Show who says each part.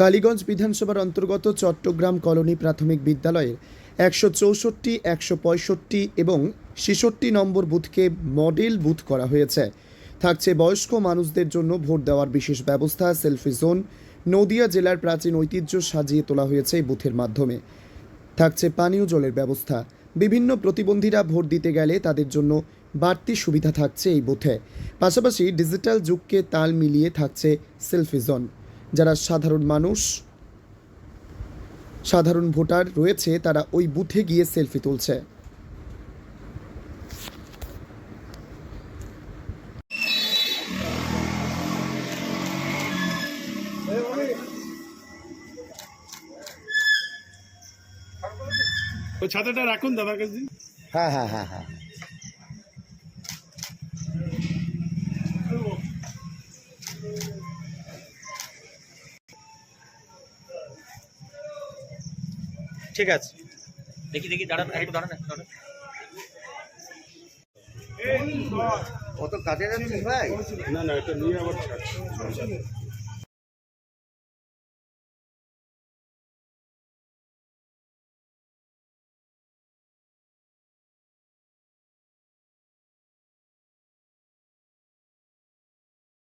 Speaker 1: কালীগঞ্জ বিধানসভার অন্তর্গত চট্টগ্রাম কলোনি প্রাথমিক বিদ্যালয়ের একশো চৌষট্টি, একশো পঁয়ষট্টি এবং ছেষট্টি নম্বর বুথকে মডেল বুথ করা হয়েছে। থাকছে বয়স্ক মানুষদের জন্য ভোট দেওয়ার বিশেষ ব্যবস্থা, সেলফি জোন। নদিয়া জেলার প্রাচীন ঐতিহ্য সাজিয়ে তোলা হয়েছে এই বুথের মাধ্যমে। থাকছে পানীয় জলের ব্যবস্থা। বিভিন্ন প্রতিবন্ধীরা ভোট দিতে গেলে তাদের জন্য বাড়তি সুবিধা থাকছে এই বুথে। পাশাপাশি ডিজিটাল যুগকে তাল মিলিয়ে থাকছে সেলফি জোন। যারা সাধারণ মানুষ সাধারণ ভোটার রয়েছে তারা ওই বুথে গিয়ে সেলফি তুলছে।
Speaker 2: ওই ছাতাটা রাখুন দাদার কাছে।
Speaker 3: হ্যাঁ হ্যাঁ হ্যাঁ হ্যাঁ।
Speaker 4: ঠিক আছে। দেখি দেখি দাঁড়ান একটু দাঁড়ান একটু দাঁড়ান।
Speaker 3: অত কাজে না ভাই?
Speaker 2: না না এটা নিয়ে আবার।